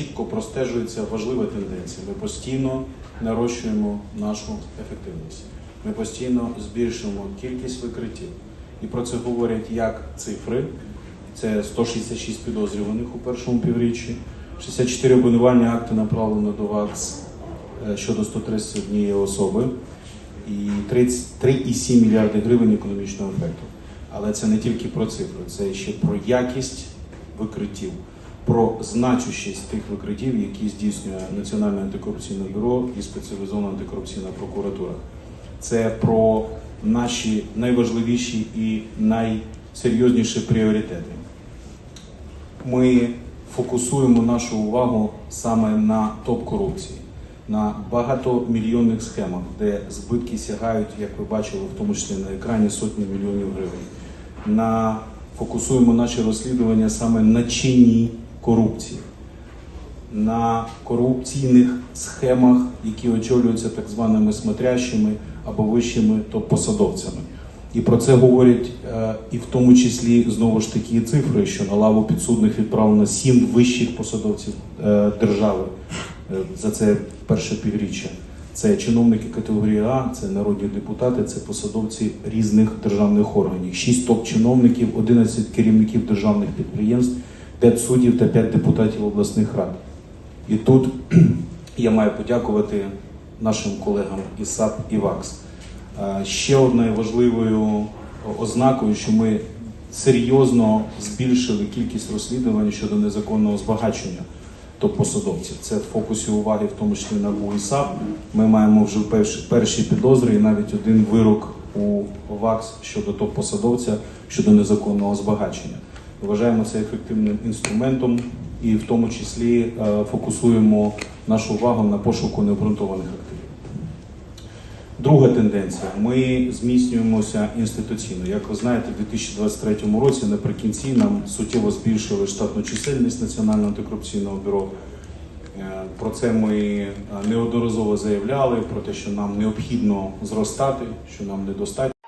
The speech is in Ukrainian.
чітко простежується важлива тенденція. Ми постійно нарощуємо нашу ефективність. Ми постійно збільшуємо кількість викриттів. І про це говорять як цифри. Це 166 підозрюваних у першому півріччі, 64 обвинувальні акти направлено до ВАКС е, щодо 131 особи і 30 3,7 мільярди гривень економічного ефекту. Але це не тільки про цифри, це ще про якість викриттів, про значущість тих викриттів, які здійснює Національне антикорупційне бюро і спеціалізована антикорупційна прокуратура. Це про наші найважливіші і найсерйозніші пріоритети. Ми фокусуємо нашу увагу саме на топ-корупції, на багатомільйонних схемах, де збитки сягають, як ви бачили, в тому числі на екрані сотні мільйонів гривень. На фокусуємо наші розслідування саме на чинній корупції, на корупційних схемах, які очолюються так званими смотрящими або вищими топ-посадовцями. І про це говорять е, і в тому числі знову ж такі цифри, що на лаву підсудних відправлено сім вищих посадовців е, держави е, за це перше півріччя. Це чиновники категорії А, це народні депутати, це посадовці різних державних органів. Шість топ-чиновників, 11 керівників державних підприємств, 5 суддів та 5 депутатів обласних рад. І тут я маю подякувати нашим колегам із САП і ВАКС. Е, Ще одною важливою ознакою, що ми серйозно збільшили кількість розслідувань щодо незаконного збагачення топ-посадовців. Це в фокусі уваги, в тому числі на і САП. Ми маємо вже перші, підозри і навіть один вирок у ВАКС щодо топ-посадовця щодо незаконного збагачення. Вважаємо це ефективним інструментом і в тому числі е, фокусуємо нашу увагу на пошуку необґрунтованих активів. Друга тенденція. Ми зміцнюємося інституційно. Як ви знаєте, у 2023 році наприкінці нам суттєво збільшили штатну чисельність Національного антикорупційного бюро. Е, Про це ми е, неодноразово заявляли, про те, що нам необхідно зростати, що нам недостатньо.